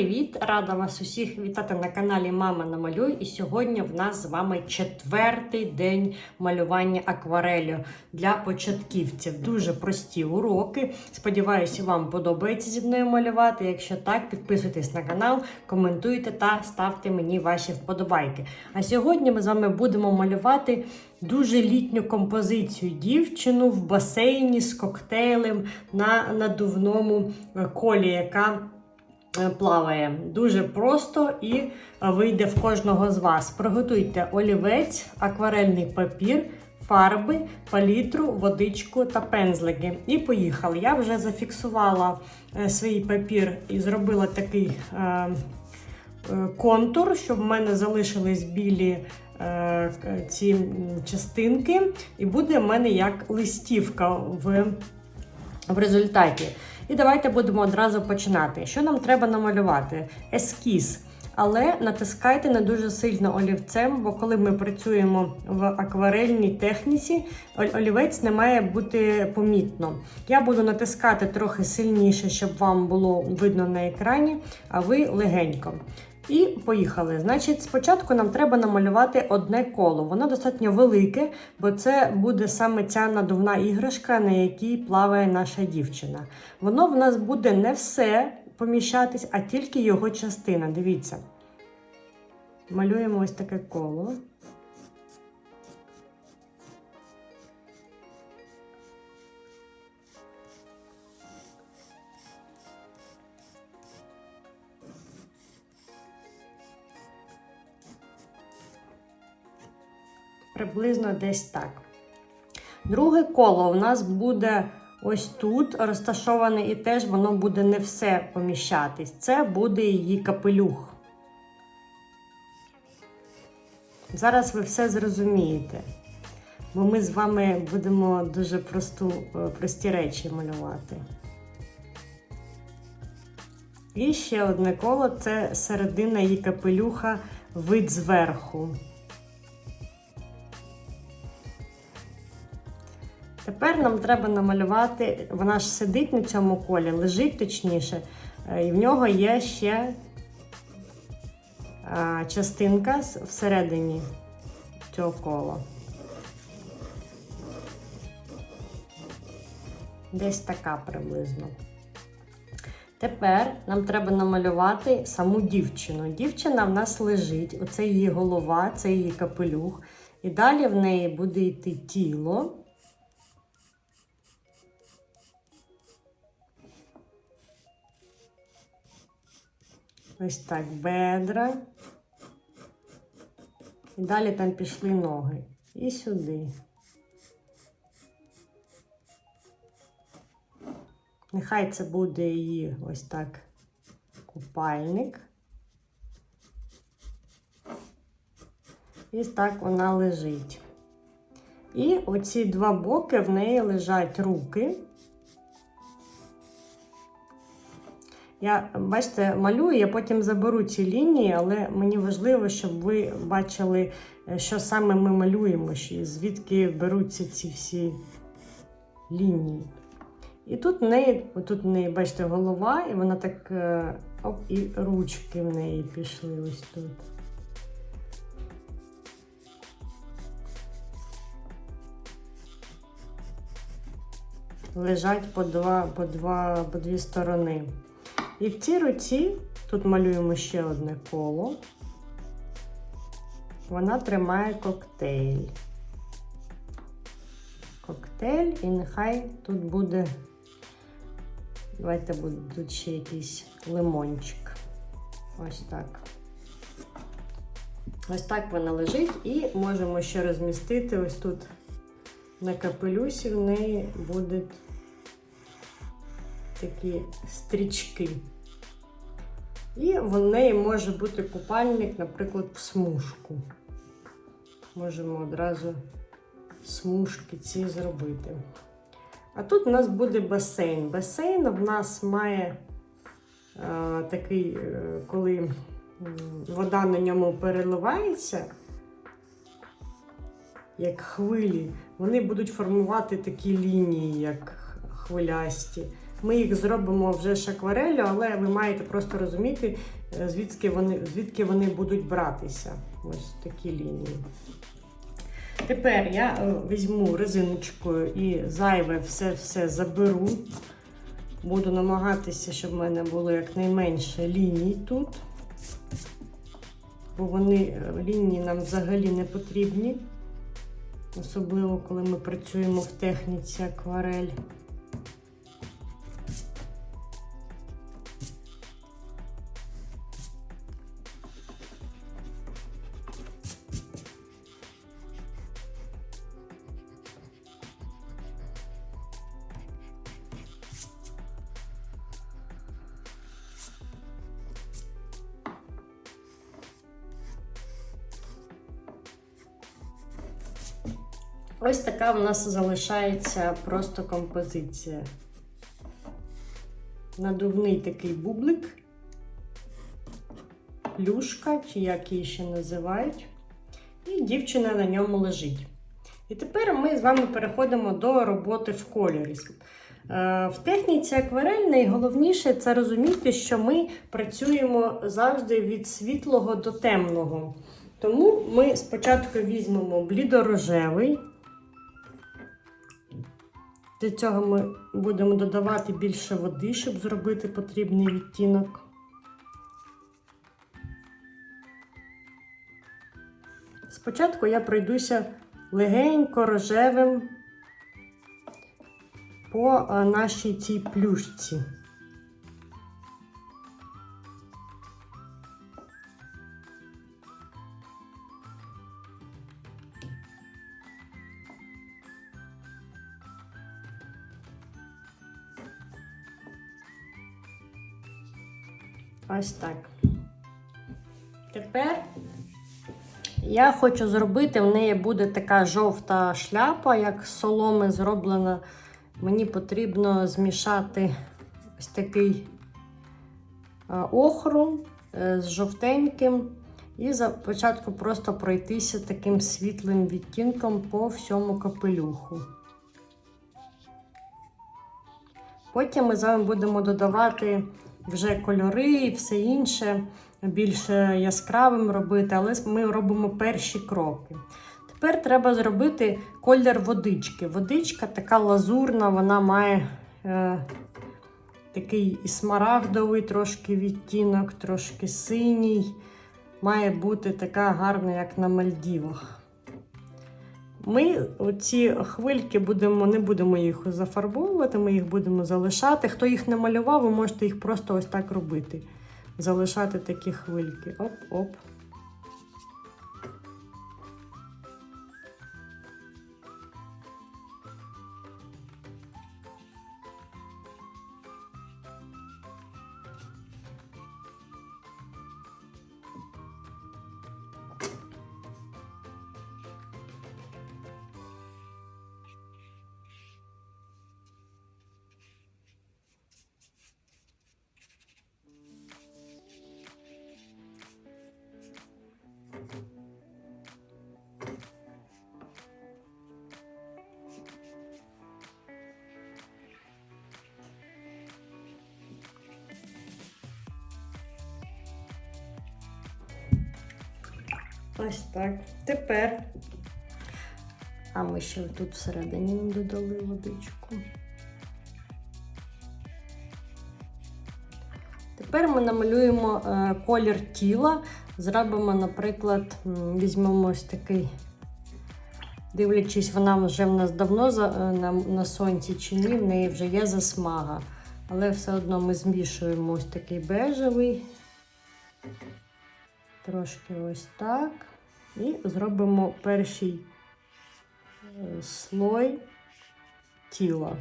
Привіт! Рада вас усіх вітати на каналі Мама Намалюй. І сьогодні в нас з вами четвертий день малювання акварелью для початківців. Дуже прості уроки. Сподіваюся, вам подобається зі мною малювати. Якщо так, підписуйтесь на канал, коментуйте та ставте мені ваші вподобайки. А сьогодні ми з вами будемо малювати. Дуже літню композицію дівчину в басейні з коктейлем на надувному колі, яка плаває. Дуже просто і е, вийде в кожного з вас. Приготуйте олівець, акварельний папір. Фарби, палітру, водичку та пензлики. І поїхали. Я вже зафіксувала е, свій папір і зробила такий е, е, контур, щоб в мене залишились білі е, ці частинки, і буде в мене як листівка в, в результаті. І давайте будемо одразу починати. Що нам треба намалювати? Ескіз. Але натискайте не дуже сильно олівцем, бо коли ми працюємо в акварельній техніці, олівець не має бути помітно. Я буду натискати трохи сильніше, щоб вам було видно на екрані, а ви легенько. І поїхали. Значить, спочатку нам треба намалювати одне коло. Воно достатньо велике, бо це буде саме ця надувна іграшка, на якій плаває наша дівчина. Воно в нас буде не все поміщатись, а тільки його частина. Дивіться. Малюємо ось таке коло. Приблизно десь так. Друге коло у нас буде ось тут розташоване, і теж воно буде не все поміщатись. Це буде її капелюх. Зараз ви все зрозумієте, бо ми з вами будемо дуже просту, е, прості речі малювати. І ще одне коло це середина її капелюха, вид зверху. Тепер нам треба намалювати, вона ж сидить на цьому колі, лежить точніше, е, і в нього є ще частинка всередині цього кола. Десь така приблизно. Тепер нам треба намалювати саму дівчину. Дівчина в нас лежить, оце її голова, це її капелюх. І далі в неї буде йти тіло. Ось так бедра. І далі там пішли ноги. І сюди. Нехай це буде її ось так купальник. І так вона лежить. І оці два боки в неї лежать руки. Я, бачите, малюю, я потім заберу ці лінії, але мені важливо, щоб ви бачили, е, що саме ми малюємо, звідки беруться ці всі лінії. І тут в неї, отут в неї, бачите, голова, і вона так е, оп, і ручки в неї пішли ось тут. Лежать по два, по два, по дві сторони. І в цій руці, тут малюємо ще одне коло, вона тримає коктейль. Коктейль, і нехай тут буде, давайте буде тут ще якийсь лимончик. Ось так. Ось так вона лежить, і можемо ще розмістити ось тут на капелюсі в неї будуть такі стрічки. І в неї може бути купальник, наприклад, в смужку. Можемо одразу смужки ці зробити. А тут у нас буде басейн. Басейн в нас має е, такий, е, коли вода на ньому переливається, як хвилі, вони будуть формувати такі лінії, як хвилясті. Ми їх зробимо вже ж аквареллю, але ви маєте просто розуміти, е, звідки вони, звідки вони будуть братися. Ось такі лінії. Тепер я е, візьму резиночкою і зайве все-все заберу. Буду намагатися, щоб в мене було якнайменше ліній тут. Бо вони е, лінії нам взагалі не потрібні. Особливо, коли ми працюємо в техніці акварель. Ось така в нас залишається просто композиція. Надувний такий бублик, плюшка, чи як її ще називають, і дівчина на ньому лежить. І тепер ми з вами переходимо до роботи в кольорі. Е, В техніці акварель найголовніше це розуміти, що ми працюємо завжди від світлого до темного. Тому ми спочатку візьмемо блідорожевий. Для цього ми будемо додавати більше води, щоб зробити потрібний відтінок. Спочатку я пройдуся легенько рожевим по е, нашій цій плюшці. Ось так. Тепер я хочу зробити, в неї буде така жовта шляпа, як з соломи зроблена. Мені потрібно змішати ось такий е, охру е, з жовтеньким. І спочатку просто пройтися таким світлим відтінком по всьому капелюху. Потім ми з вами будемо додавати вже кольори і все інше, більш яскравим робити, але ми робимо перші кроки. Тепер треба зробити колір водички. Водичка така лазурна, вона має е, такий і смарагдовий трошки відтінок, трошки синій. Має бути така гарна, як на Мальдівах. Ми ці хвильки будемо, не будемо їх зафарбовувати, ми їх будемо залишати. Хто їх не малював, ви можете їх просто ось так робити. Залишати такі хвильки. Оп-оп. Ось так. Тепер. А ми ще тут всередині додали водичку. Тепер ми намалюємо е, колір тіла. Зробимо, наприклад, візьмемо ось такий, дивлячись, вона вже в нас давно е, на, на сонці чи ні, в неї вже є засмага. Але все одно ми змішуємо ось такий бежевий. Трошки ось так. І зробимо перший е, слой тіла.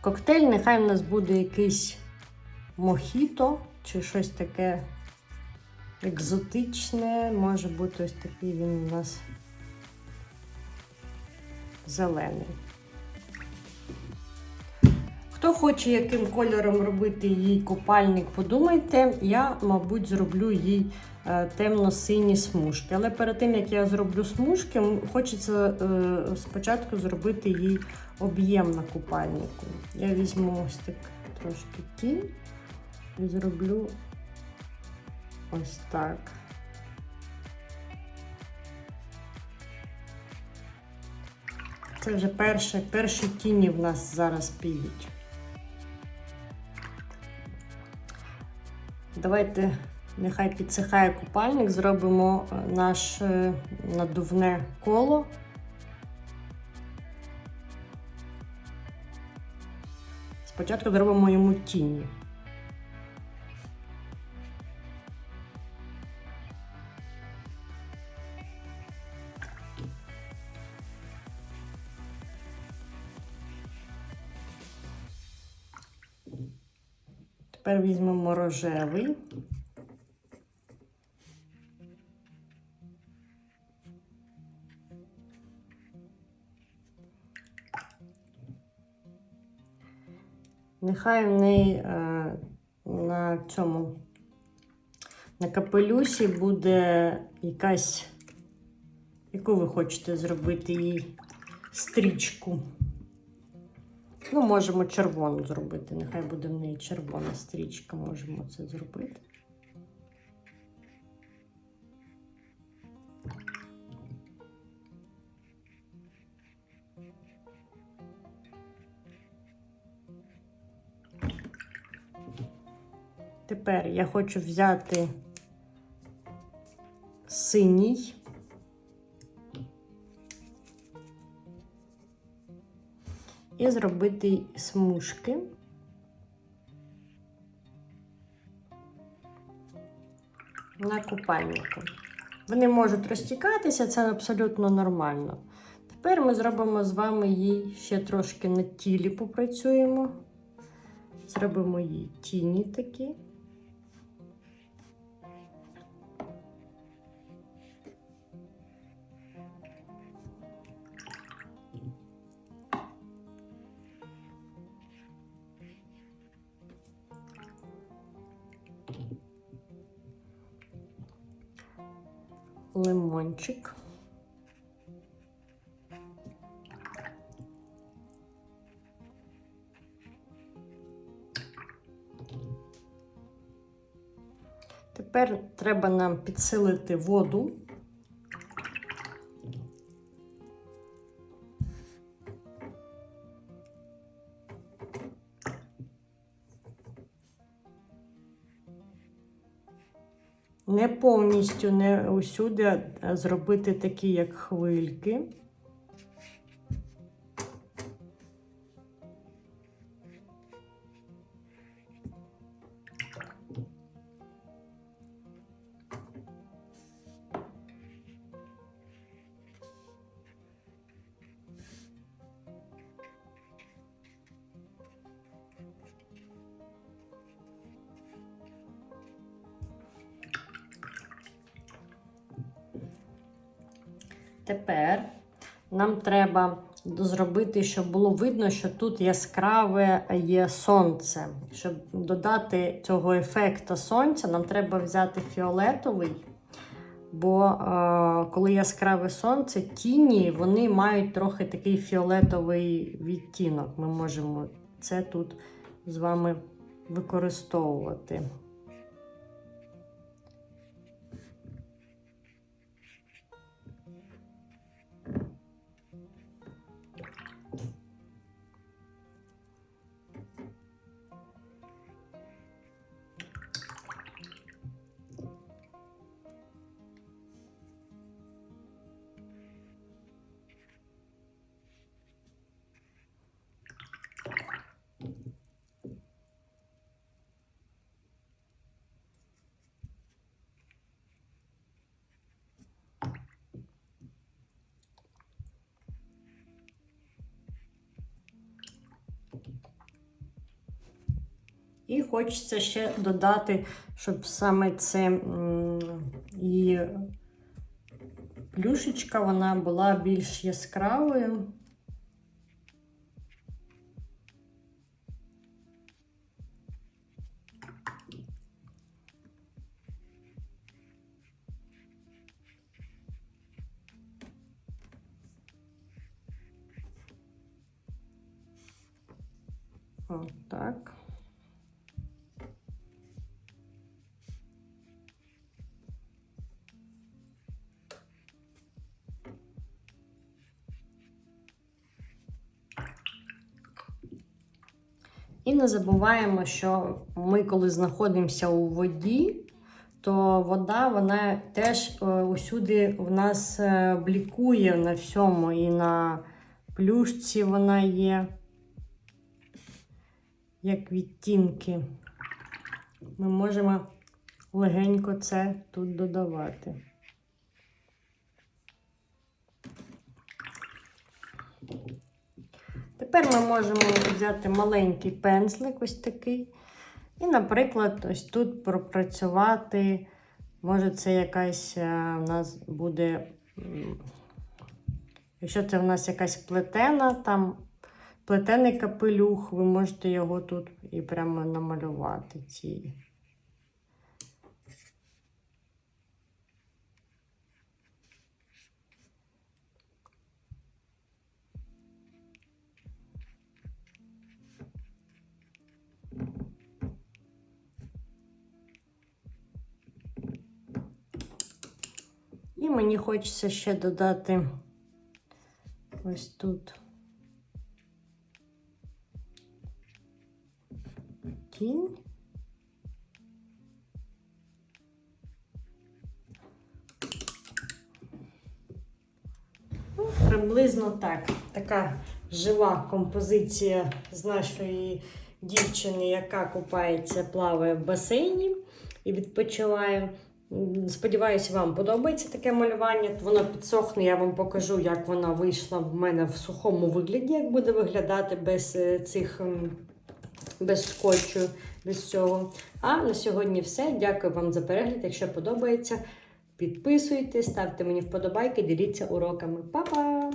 Коктейль нехай у нас буде якийсь мохіто чи щось таке екзотичне. Може бути ось такий він у нас зелений. Хто хоче яким кольором робити їй купальник, подумайте, я, мабуть, зроблю їй е, темно-сині смужки. Але перед тим, як я зроблю смужки, хочеться е, спочатку зробити їй об'єм на купальнику. Я візьму ось так трошки тінь і зроблю ось так. Це вже перші, перші тіні в нас зараз підуть. Давайте, нехай підсихає купальник, зробимо е, наше надувне коло. Спочатку зробимо йому тіні. Тепер візьмемо рожевий. Нехай в неї е, на цьому на капелюсі буде якась, яку ви хочете зробити їй стрічку. Ну, можемо червону зробити. Нехай буде в неї червона стрічка, можемо це зробити. Тепер я хочу взяти синій. І зробити смужки. На купальнику. Вони можуть розтікатися, це абсолютно нормально. Тепер ми зробимо з вами їй ще трошки на тілі попрацюємо. Зробимо їй тіні такі. Лимончик. Тепер треба нам підсилити воду. Не повністю, не усюди зробити такі, як хвильки. Тепер нам треба зробити, щоб було видно, що тут яскраве є сонце. Щоб додати цього ефекту сонця, нам треба взяти фіолетовий. Бо е, коли яскраве сонце, тіні вони мають трохи такий фіолетовий відтінок. Ми можемо це тут з вами використовувати. І хочеться ще додати, щоб саме це її плюшечка вона була більш яскравою. І не забуваємо, що ми, коли знаходимося у воді, то вода вона теж е, усюди в нас е, блікує на всьому. І на плюшці вона є, як відтінки. Ми можемо легенько це тут додавати. Тепер ми можемо взяти маленький пензлик, ось такий. І, наприклад, ось тут пропрацювати. Може, це якась е, у нас буде. Якщо це в нас якась плетена, там плетений капелюх, ви можете його тут і прямо намалювати. Ці. Мені хочеться ще додати ось тут тінь. Ну, приблизно так. Така жива композиція з нашої дівчини, яка купається, плаває в басейні і відпочиває. Сподіваюся, вам подобається таке малювання. Воно підсохне, я вам покажу, як вона вийшла в мене в сухому вигляді, як буде виглядати без е, цих без скотчу, без цього. А на сьогодні все. Дякую вам за перегляд. Якщо подобається, підписуйтесь, ставте мені вподобайки, діліться уроками. Па-па!